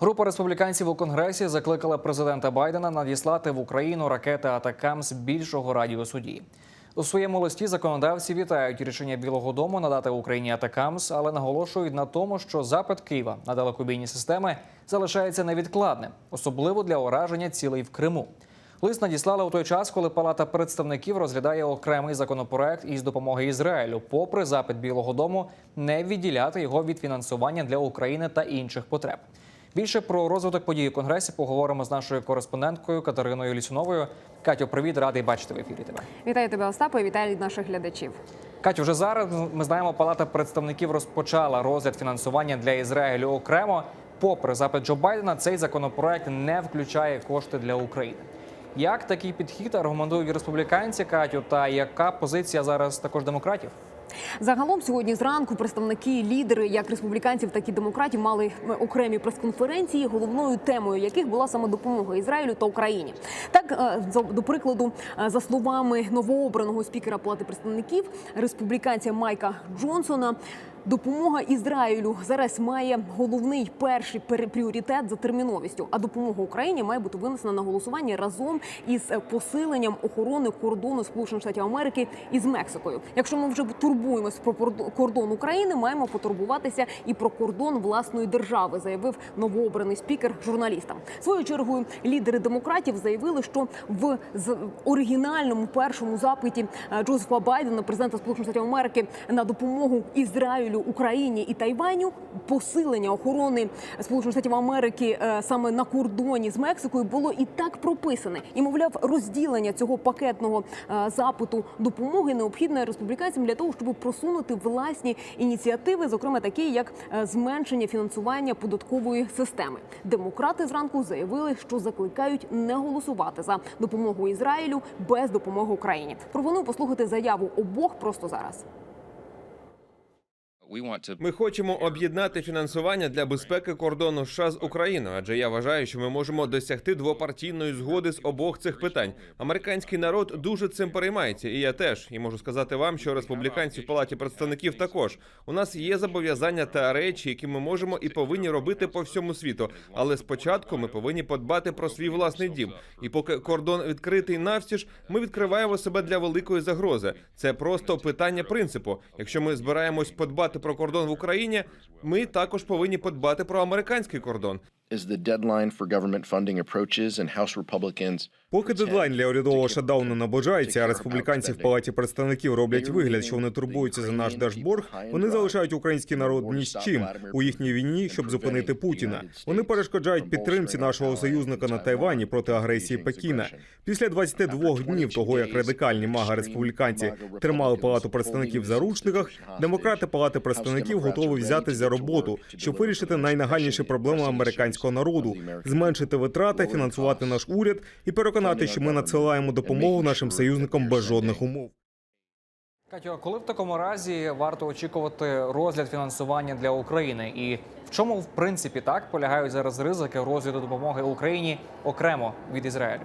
Група республіканців у конгресі закликала президента Байдена надіслати в Україну ракети Атакамс більшого радіусу дії. У своєму листі законодавці вітають рішення Білого Дому надати Україні Атакамс, але наголошують на тому, що запит Києва на далекобійні системи залишається невідкладним, особливо для ураження цілей в Криму. Лист надіслали у той час, коли Палата представників розглядає окремий законопроект із допомоги Ізраїлю, попри запит Білого Дому не відділяти його від фінансування для України та інших потреб. Більше про розвиток подій у конгресі поговоримо з нашою кореспонденткою Катериною Лісуновою. Катю, привіт, радий бачити в ефірі тебе. Вітаю тебе, Остапе, і вітаю наших глядачів. Катю, вже зараз ми знаємо, Палата представників розпочала розгляд фінансування для Ізраїлю окремо. Попри запит Джо Байдена, цей законопроект не включає кошти для України. Як такий підхід аргументують республіканці, Катю, та яка позиція зараз також демократів? Загалом сьогодні зранку представники лідери як республіканців, так і демократів мали окремі прес-конференції, головною темою яких була саме допомога Ізраїлю та Україні. Так е, до прикладу, е, за словами новообраного спікера Палати представників республіканця Майка Джонсона. Допомога Ізраїлю зараз має головний перший пер- пріоритет за терміновістю. А допомога Україні має бути винесена на голосування разом із е, посиленням охорони кордону Сполучених Штатів Америки із Мексикою. Якщо ми вже турбуємось про кордон України, маємо потурбуватися і про кордон власної держави, заявив новообраний спікер журналістам. Своєю чергою лідери демократів заявили, що в оригінальному першому запиті е, Джозефа Байдена, президента Сполучених Штатів Америки, на допомогу Ізраїлю, Україні і Тайваню, посилення охорони Сполучених Штатів Америки е, саме на кордоні з Мексикою було і так прописане. І мовляв, розділення цього пакетного е, запиту допомоги необхідне республіканцям для того, щоб просунути власні ініціативи, зокрема такі, як е, зменшення фінансування податкової системи. Демократи зранку заявили, що закликають не голосувати за допомогу Ізраїлю без допомоги Україні. Пропоную послухати заяву обох просто зараз. Ми хочемо об'єднати фінансування для безпеки кордону США з Україною, адже я вважаю, що ми можемо досягти двопартійної згоди з обох цих питань. Американський народ дуже цим переймається, і я теж. І можу сказати вам, що республіканці в палаті представників також. У нас є зобов'язання та речі, які ми можемо і повинні робити по всьому світу. Але спочатку ми повинні подбати про свій власний дім. І поки кордон відкритий навстіж, ми відкриваємо себе для великої загрози. Це просто питання принципу. Якщо ми збираємось подбати про кордон в Україні, ми також повинні подбати про американський кордон. Поки дедлайн для урядового шатдауну наближається, а республіканці в палаті представників роблять вигляд, що вони турбуються за наш держборг. Вони залишають український народ ні з чим у їхній війні, щоб зупинити Путіна. Вони перешкоджають підтримці нашого союзника на Тайвані проти агресії Пекіна. Після 22 днів того, як радикальні мага республіканці тримали палату представників в заручниках, демократи палати представників готові взятись за роботу, щоб вирішити найнагальніші проблеми американського народу, зменшити витрати, фінансувати наш уряд і переконати, що ми надсилаємо допомогу нашим союзникам без жодних умов. Катю, коли в такому разі варто очікувати розгляд фінансування для України? І в чому в принципі так полягають зараз ризики розгляду допомоги Україні окремо від Ізраїлю?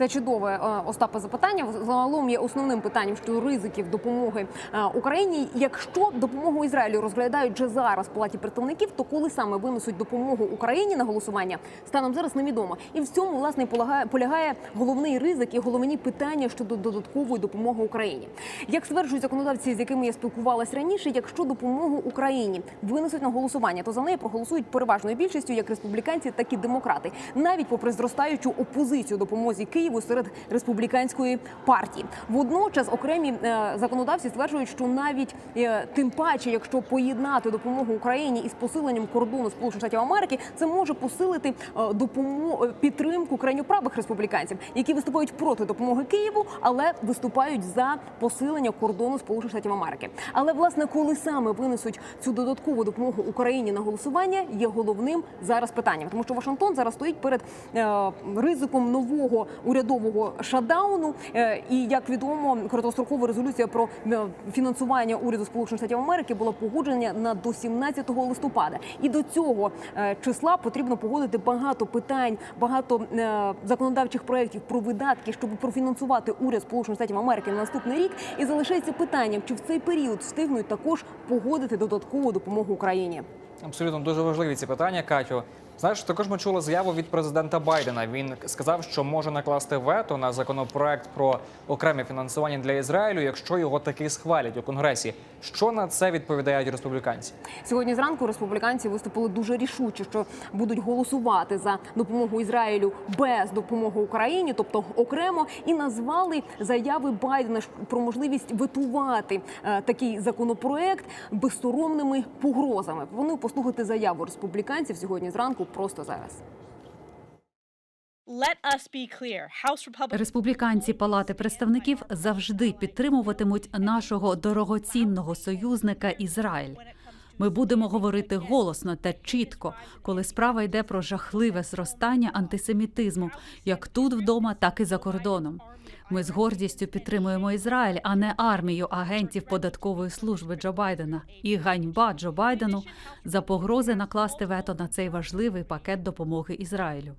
Це чудове е, Остапе запитання. Загалом є основним питанням щодо ризиків допомоги е, Україні. Якщо допомогу Ізраїлю розглядають вже зараз в палаті представників, то коли саме винесуть допомогу Україні на голосування, станом зараз невідомо. І в цьому власне полягає, головний ризик і головні питання щодо додаткової допомоги Україні. Як стверджують законодавці, з якими я спілкувалась раніше, якщо допомогу Україні винесуть на голосування, то за неї проголосують переважною більшістю як республіканці, так і демократи, навіть попри зростаючу опозицію допомозі Києву серед республіканської партії. Водночас окремі е, законодавці стверджують, що навіть е, тим паче, якщо поєднати допомогу Україні із посиленням кордону Сполучених Штатів Америки, це може посилити е, допомогу підтримку крайньоправих республіканців, які виступають проти допомоги Києву, але виступають за посилення кордону Сполучених Штатів Америки. Але власне, коли саме винесуть цю додаткову допомогу Україні на голосування, є головним зараз питанням, тому що Вашингтон зараз стоїть перед ризиком нового урядового шатдауну. Е, і як відомо, короткострокова резолюція про е, фінансування уряду Сполучених Штатів Америки була погоджена на до 17 листопада. І до цього е, числа потрібно погодити багато питань, багато законодавчих проєктів про видатки, щоб профінансувати уряд Сполучених Штатів Америки на наступний рік. І залишається питанням, чи в цей період встигнуть також погодити додаткову допомогу Україні. Абсолютно дуже важливі ці питання, Катю. Знаєш, також ми чули заяву від президента Байдена. Він сказав, що може накласти вето на законопроект про окреме фінансування для Ізраїлю, якщо його таки схвалять у конгресі. Що на це відповідають республіканці? Сьогодні зранку республіканці виступили дуже рішуче, що будуть голосувати за допомогу Ізраїлю без допомоги Україні, тобто окремо, і назвали заяви Байдена про можливість ветувати е, такий законопроект безсоромними погрозами. Пропоную послухати заяву республіканців сьогодні зранку, просто зараз. Let us be clear. House Republicans Республіканці Палати представників завжди підтримуватимуть нашого дорогоцінного союзника Ізраїль. Ми будемо говорити голосно та чітко, коли справа йде про жахливе зростання антисемітизму, як тут вдома, так і за кордоном. Ми з гордістю підтримуємо Ізраїль, а не армію агентів податкової служби Джо Байдена. І ганьба Джо Байдену за погрози накласти вето на цей важливий пакет допомоги Ізраїлю.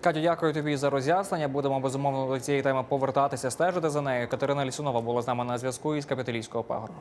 Катю, дякую тобі за роз'яснення. Будемо безумовно до цієї теми повертатися, стежити за нею. Катерина Лісунова була з нами на зв'язку із капіталійського пагорба.